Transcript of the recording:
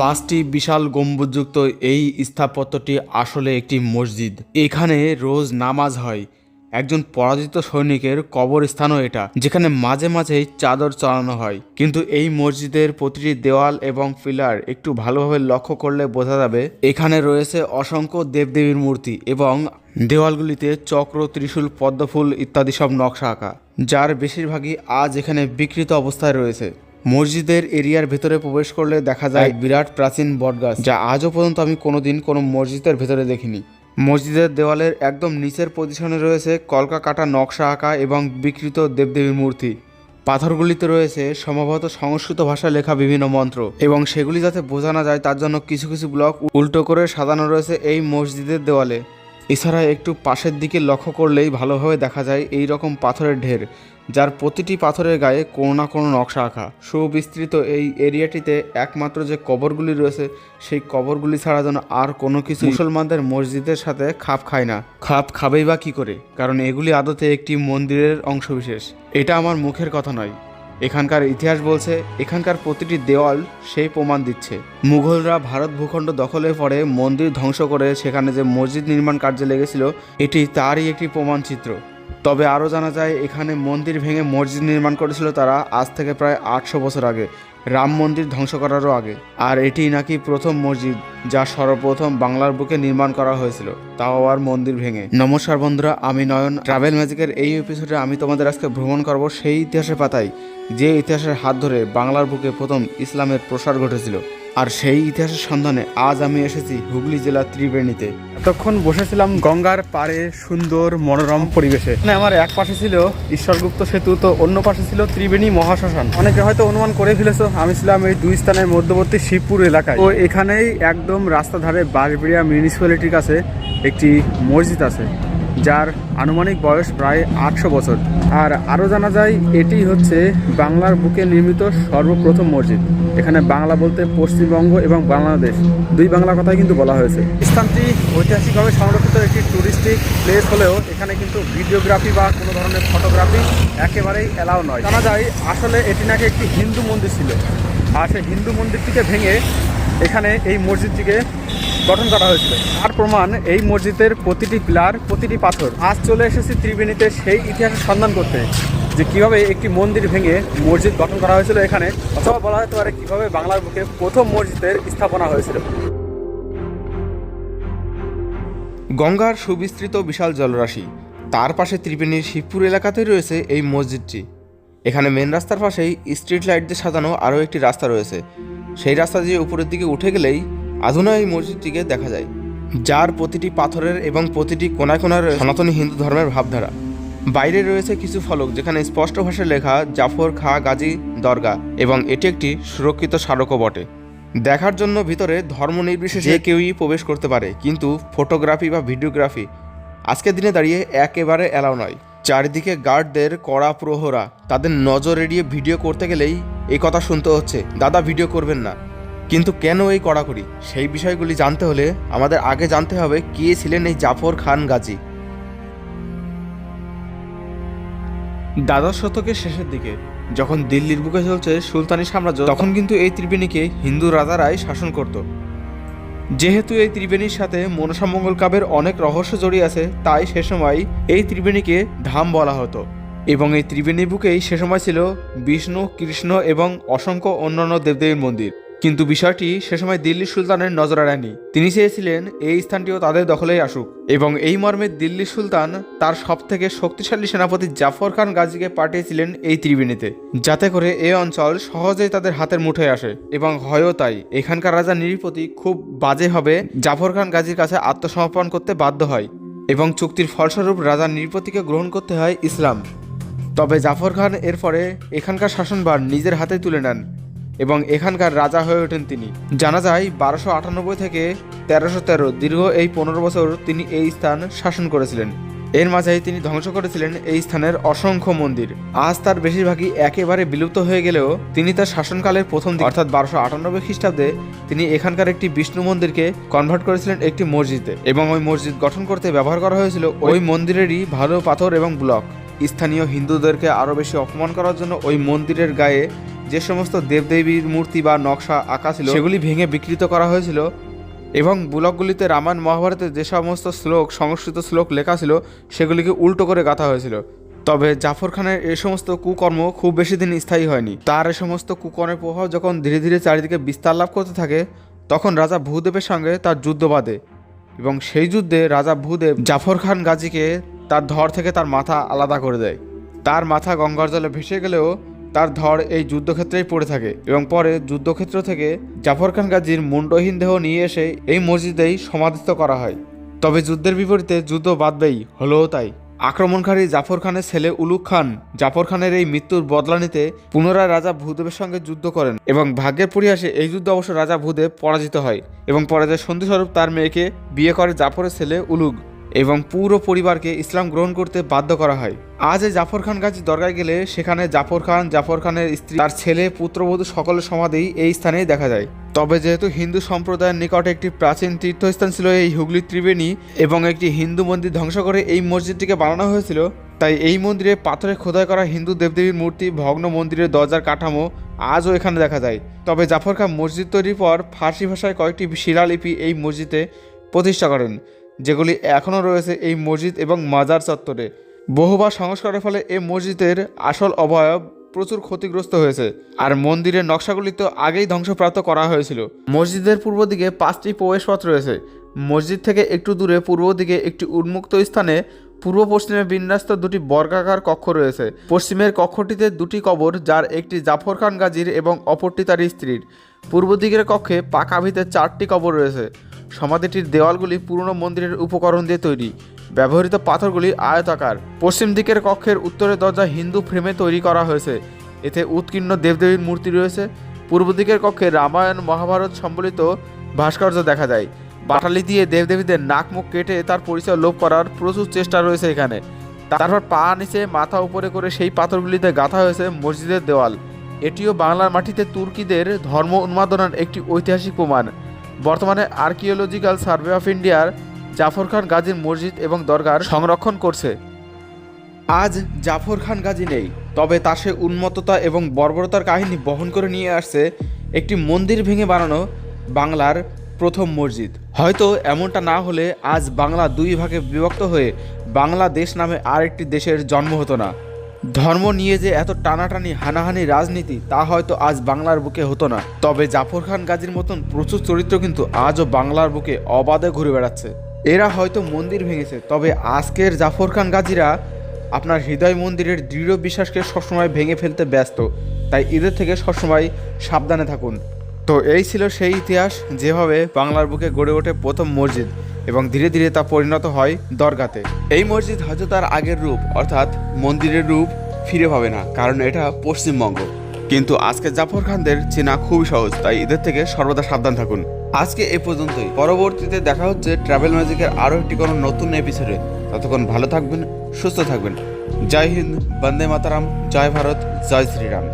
পাঁচটি বিশাল গম্বুজযুক্ত এই স্থাপত্যটি আসলে একটি মসজিদ। এখানে রোজ নামাজ হয়। একজন পরাজিত সৈনিকের কবরস্থানও এটা, যেখানে মাঝে মাঝেই চাদর চড়ানো হয়। কিন্তু এই মসজিদের প্রতিটি দেওয়াল এবং পিলার একটু ভালোভাবে লক্ষ্য করলে বোঝা যাবে, এখানে রয়েছে অসংখ্য দেবদেবীর মূর্তি এবং দেওয়ালগুলিতে চক্র, ত্রিশূল, পদ্মফুল ইত্যাদি সব নকশা আঁকা, যার বেশিরভাগই আজ এখানে বিকৃত অবস্থায় রয়েছে। মসজিদের এরিয়ার ভেতরে প্রবেশ করলে দেখা যায় বিরাট প্রাচীন বটগাছ। যা আজও পর্যন্ত আমি কোনোদিন কোনো মসজিদের ভেতরে দেখিনি। মসজিদের দেওয়ালের একদম নিচের পজিশনে রয়েছে কলকা কাটা নকশা আঁকা এবং বিকৃত দেবদেবীর মূর্তি। পাথরগুলিতে রয়েছে সম্ভবত সংস্কৃত ভাষায় লেখা বিভিন্ন মন্ত্র এবং সেগুলি যাতে বোঝা না যায় তার জন্য কিছু কিছু ব্লক উল্টো করে সাজানো রয়েছে এই মসজিদের দেওয়ালে। এছাড়া একটু পাশের দিকে লক্ষ্য করলেই ভালোভাবে দেখা যায় এই রকম পাথরের ঢের। যার প্রতিটি পাথরের গায়ে কোনো না কোনো নকশা আঁকা। সুবিস্তৃত এই এরিয়াটিতে একমাত্র যে কবরগুলি রয়েছে সেই কবরগুলি ছাড়া যেন আর কোনো কিছু মুসলমানদের মসজিদের সাথে খাপ খায় না। খাপ খাবেই বা কী করে? কারণ এগুলি আদতে একটি মন্দিরের অংশবিশেষ। এটা আমার মুখের কথা নয়। এখানকার ইতিহাস বলছে এখানকার প্রতিটি দেওয়াল সেই প্রমাণ দিচ্ছে। মুঘলরা ভারত ভূখণ্ড দখলের পরে মন্দির ধ্বংস করে সেখানে যে মসজিদ নির্মাণ কার্যে লেগেছিল এটি তারই একটি প্রমাণ চিত্র তবে আরও জানা যায়, এখানে মন্দির ভেঙে মসজিদ নির্মাণ করেছিল তারা আজ থেকে প্রায় আটশো বছর আগে। রাম মন্দির ধ্বংস করারও আগে। আর এটি নাকি প্রথম মসজিদ যা সর্বপ্রথম বাংলার বুকে নির্মাণ করা হয়েছিল। তাও আবার মন্দির ভেঙে। নমস্কার বন্ধুরা, আমি নয়ন। ট্রাভেল ম্যাজিকের এই এপিসোডে আমি তোমাদের আজকে ভ্রমণ করব সেই ইতিহাসের পাতায়, যে ইতিহাসের হাত ধরে বাংলার বুকে প্রথম ইসলামের প্রসার ঘটেছিল। আর সেই ইতিহাসের সন্ধানে আজ আমি এসেছি হুগলি জেলার ত্রিবেণীতে। এতক্ষণ বসেছিলাম গঙ্গার পাড়ে সুন্দর মনোরম পরিবেশে। মানে আমার এক পাশে ছিল ঈশ্বরগুপ্ত সেতু, তো অন্য পাশে ছিল ত্রিবেণী মহাশ্মশান। অনেকে হয়তো অনুমান করে ফেলেছো, আমি ছিলাম এই দুই স্থানের মধ্যবর্তী শিবপুর এলাকায়। তো এখানেই একদম রাস্তা ধারে বাঁশবেড়িয়া মিউনিসিপ্যালিটির কাছে একটি মসজিদ আছে। যার আনুমানিক বয়স প্রায় আটশো বছর। আর আরও জানা যায় এটি হচ্ছে বাংলার বুকে নির্মিত সর্বপ্রথম মসজিদ। এখানে বাংলা বলতে পশ্চিমবঙ্গ এবং বাংলাদেশ। দুই বাংলা কথাই কিন্তু বলা হয়েছে। স্থানটি ঐতিহাসিকভাবে সংরক্ষিত একটি টুরিস্টিক প্লেস হলেও এখানে কিন্তু ভিডিওগ্রাফি বা কোনো ধরনের ফটোগ্রাফি একেবারেই অ্যালাউ নয়। জানা যায়, আসলে এটি নাকি একটি হিন্দু মন্দির ছিল। আর সেই হিন্দু মন্দিরটিকে ভেঙে এখানে এই মসজিদটিকে গঠন করা হয়েছিল। আর প্রমাণ এই মসজিদের প্রতিটি পিলার, প্রতিটি পাথর। আজ চলে এসেছি ত্রিবেণীতে সেই ইতিহাসের সন্ধান করতে, যে কীভাবে একটি মন্দির ভেঙে মসজিদ গঠন করা হয়েছিল এখানে, অথবা বলা যেতে পারে কীভাবে বাংলার বুকে প্রথম মসজিদের স্থাপনা হয়েছিল। গঙ্গার সুবিস্তৃত বিশাল জলরাশি, তার পাশে ত্রিবেণীর শিবপুর এলাকাতেই রয়েছে এই মসজিদটি। এখানে মেন রাস্তার পাশেই স্ট্রিট লাইট দিয়ে সাজানো আরও একটি রাস্তা রয়েছে। সেই রাস্তা দিয়ে উপরের দিকে উঠে গেলেই আধুনা এই মসজিদটিকে দেখা যায়, যার প্রতিটি পাথরের এবং প্রতিটি কোনায় রয়েছে সনাতনী হিন্দু ধর্মের ভাবধারা। বাইরে রয়েছে কিছু ফলক, যেখানে স্পষ্ট ভাষায় লেখা জাফর খা গাজী দরগা, এবং এটি একটি সুরক্ষিত স্মারকও বটে। দেখার জন্য ভিতরে ধর্ম নির্বিশেষে কেউই প্রবেশ করতে পারে, কিন্তু ফটোগ্রাফি বা ভিডিওগ্রাফি আজকের দিনে দাঁড়িয়ে একেবারে অ্যালাউ নয়। চারিদিকে গার্ডদের কড়া প্রহরা। তাদের নজর এড়িয়ে ভিডিও করতে গেলেই এই কথা শুনতে হচ্ছে। দাদা, ভিডিও করবেন না। কিন্তু কেন এই কড়াকড়ি? সেই বিষয়গুলি জানতে হলে আমাদের আগে জানতে হবে কে ছিলেন এই জাফর খান গাজী। দ্বাদশ শতকের শেষের দিকে, যখন দিল্লির বুকে চলছে সুলতানি সাম্রাজ্য, তখন কিন্তু এই ত্রিবেণীকে হিন্দু রাজারাই শাসন করত। যেহেতু এই ত্রিবেণীর সাথে মনসামঙ্গল কাব্যের অনেক রহস্য জড়িয়ে আছে, তাই সে সময় এই ত্রিবেণীকে ধাম বলা হতো। এবং এই ত্রিবেণী বুকেই সে সময় ছিল বিষ্ণু, কৃষ্ণ এবং অসংখ্য অন্যান্য দেবদেবীর মন্দির। কিন্তু বিষয়টি সে সময় দিল্লি সুলতানের নজর এড়ায়নি তিনি চেয়েছিলেন এই স্থানটিও তাদের দখলেই আসুক। এবং এই মর্মে দিল্লি সুলতান তার সবথেকে শক্তিশালী সেনাপতি জাফর খান গাজীকে পাঠিয়েছিলেন এই ত্রিবেণীতে। যাতে করে এই অঞ্চল সহজেই তাদের হাতের মুঠোয় আসে। এবং হয়ও তাই, এখানকার রাজা নিরিপতি খুব বাজেভাবে জাফর খান গাজীর কাছে আত্মসমর্পণ করতে বাধ্য হয়। এবং চুক্তির ফলস্বরূপ রাজা নিরিপতিকে গ্রহণ করতে হয় ইসলাম। তবে জাফর খান এরপরে এখানকার শাসনভার নিজের হাতে তুলে নেন। এবং এখানকার রাজা হয়ে ওঠেন তিনি। জানা যায়, বারোশো আটানব্বই থেকে তেরোশো তেরো, দীর্ঘ এই পনেরো বছর তিনি এই স্থান শাসন করেছিলেন। এর মাঝেই তিনি ধ্বংস করেছিলেন এই স্থানের অসংখ্য মন্দির। আজ তার বেশিরভাগই একেবারে বিলুপ্ত হয়ে গেলেও তিনি তার শাসনকালের প্রথম অর্থাৎ বারোশো আটানব্বই খ্রিস্টাব্দে তিনি এখানকার একটি বিষ্ণু মন্দিরকে কনভার্ট করেছিলেন একটি মসজিদে এবং ওই মসজিদ গঠন করতে ব্যবহার করা হয়েছিল ওই মন্দিরেরই ভালো পাথর এবং ব্লক। স্থানীয় হিন্দুদেরকে আরও বেশি অপমান করার জন্য ওই মন্দিরের গায়ে যে সমস্ত দেবদেবীর মূর্তি বা নকশা আঁকা ছিল, সেগুলি ভেঙে বিকৃত করা হয়েছিল এবং ব্লকগুলিতে রামায়ণ মহাভারতের যে সমস্ত শ্লোক, সংস্কৃত শ্লোক লেখা ছিল, সেগুলিকে উল্টো করে গাঁথা হয়েছিল। তবে জাফর খানের এ সমস্ত কুকর্ম খুব বেশি দিন স্থায়ী হয়নি। তার এই সমস্ত কুকর্মের প্রভাব যখন ধীরে ধীরে চারিদিকে বিস্তার লাভ করতে থাকে, তখন রাজা ভূদেবের সঙ্গে তার যুদ্ধ বাঁধে এবং সেই যুদ্ধে রাজা ভূদেব জাফর খান গাজীকে তার ধর থেকে তার মাথা আলাদা করে দেয়। তার মাথা গঙ্গার জলে ভেসে গেলেও তার ধর এই যুদ্ধক্ষেত্রেই পড়ে থাকে এবং পরে যুদ্ধক্ষেত্র থেকে জাফর খান গাজীর মুন্ডহীন দেহ নিয়ে এসে এই মসজিদেই সমাধিত করা হয়। তবে যুদ্ধের বিপরীতে যুদ্ধ বাঁধবেই, হলোও তাই। আক্রমণকারী জাফর খানের ছেলে উলুক খান, জাফর খানের এই মৃত্যুর বদলা নিতে পুনরায় রাজা ভূদেবের সঙ্গে যুদ্ধ করেন এবং ভাগ্যের পরিহাসে এই যুদ্ধ অবশ্য রাজা ভূদেব পরাজিত হয় এবং পরাজয় সন্ধিস্বরূপ তার মেয়েকে বিয়ে করে জাফরের ছেলে উলুগ। এবং পুরো পরিবারকে ইসলাম গ্রহণ করতে বাধ্য করা হয়। আজ এই জাফর খান গাজী দরগায় গেলে সেখানে জাফর খান, জাফর খানের স্ত্রী, তার ছেলে, পুত্রবধূ সকলের সমাধি এই স্থানেই দেখা যায়। তবে যেহেতু হিন্দু সম্প্রদায়ের নিকটে একটি প্রাচীন তীর্থস্থান ছিল এই হুগলি ত্রিবেণী এবং একটি হিন্দু মন্দির ধ্বংস করে এই মসজিদটিকে বানানো হয়েছিল, তাই এই মন্দিরে পাথরে খোদাই করা হিন্দু দেবদেবীর মূর্তি, ভগ্ন মন্দিরের দরজার কাঠামো আজও এখানে দেখা যায়। তবে জাফর খান মসজিদ তৈরির পর ফার্সি ভাষায় কয়েকটি শিলালিপি এই মসজিদে প্রতিষ্ঠা করেন। যেগুলি এখনও রয়েছে এই মসজিদ এবং মাজার চত্বরে। বহুবার সংস্কারের ফলে এই মসজিদের আসল অবয়ব প্রচুর ক্ষতিগ্রস্ত হয়েছে, আর মন্দিরের নকশাগুলি তো আগেই ধ্বংসপ্রাপ্ত করা হয়েছিল। মসজিদের পূর্ব দিকে পাঁচটি প্রবেশপথ রয়েছে। মসজিদ থেকে একটু দূরে পূর্ব দিকে একটি উন্মুক্ত স্থানে, পূর্ব পশ্চিমে বিন্যস্ত দুটি বর্গাকার কক্ষ রয়েছে। পশ্চিমের কক্ষটিতে দুটি কবর, যার একটি জাফর খান গাজীর এবং অপরটি তার স্ত্রীর। পূর্ব দিকের কক্ষে পাকা ভিতে চারটি কবর রয়েছে। সমাধিটির দেওয়ালগুলি পুরনো মন্দিরের উপকরণ দিয়ে তৈরি। ব্যবহৃত পাথরগুলি আয়তাকার। পশ্চিম দিকের কক্ষের উত্তরের দরজা হিন্দু ফ্রেমে তৈরি করা হয়েছে। এতে উৎকীর্ণ দেবদেবীর মূর্তি রয়েছে। পূর্ব দিকের কক্ষে রামায়ণ, মহাভারত সম্বলিত ভাস্কর্য দেখা যায়। বাটালি দিয়ে দেবদেবীদের নাক মুখ কেটে তার পরিচয় লোপ করার প্রচুর চেষ্টা রয়েছে এখানে। তারপর পা নিচে মাথা উপরে করে সেই পাথরগুলিতে গাঁথা হয়েছে মসজিদের দেওয়াল। এটিও বাংলার মাটিতে তুর্কিদের ধর্ম উন্মাদনার একটি ঐতিহাসিক প্রমাণ। বর্তমানে আর্কিওলজিক্যাল সার্ভে অফ ইন্ডিয়ার জাফর খান গাজীর মসজিদ এবং দরগার সংরক্ষণ করছে। আজ জাফর খান গাজী নেই, তবে তার সে উন্মত্ততা এবং বর্বরতার কাহিনী বহন করে নিয়ে আসছে একটি মন্দির ভেঙে বানানো বাংলার প্রথম মসজিদ। হয়তো এমনটা না হলে আজ বাংলা দুই ভাগে বিভক্ত হয়ে বাংলাদেশ নামে আরেকটি দেশের জন্ম হতো না। ধর্ম নিয়ে যে এত টানাটানি, হানাহানি রাজনীতি, তা হয়তো আজ বাংলার বুকে হতো না। তবে জাফর খান গাজীর মতন প্রচুর চরিত্র কিন্তু আজও বাংলার বুকে অবাধে ঘুরে বেড়াচ্ছে। এরা হয়তো মন্দির ভেঙেছে, তবে আজকের জাফর খান গাজীরা আপনার হৃদয় মন্দিরের দৃঢ় বিশ্বাসকে সবসময় ভেঙে ফেলতে ব্যস্ত। তাই এদের থেকে সবসময় সাবধানে থাকুন। তো এই ছিল সেই ইতিহাস, যেভাবে বাংলার বুকে গড়ে ওঠে প্রথম মসজিদ। এবং ধীরে ধীরে তা পরিণত হয় দরগাতে। এই মসজিদ হয়তো তার আগের রূপ, অর্থাৎ মন্দিরের রূপ, ফিরে পাবে না, কারণ এটা পশ্চিমবঙ্গ। কিন্তু আজকে জাফর খানদের চেনা খুবই সহজ, তাই এদের থেকে সর্বদা সাবধান থাকুন। আজকে এ পর্যন্তই। পরবর্তীতে দেখা হচ্ছে ট্রাভেল ম্যাজিকের আরও একটি কোনো নতুন এপিসোডে ততক্ষণ ভালো থাকবেন, সুস্থ থাকবেন। জয় হিন্দ, বন্দে মাতারাম, জয় ভারত, জয় শ্রীরাম।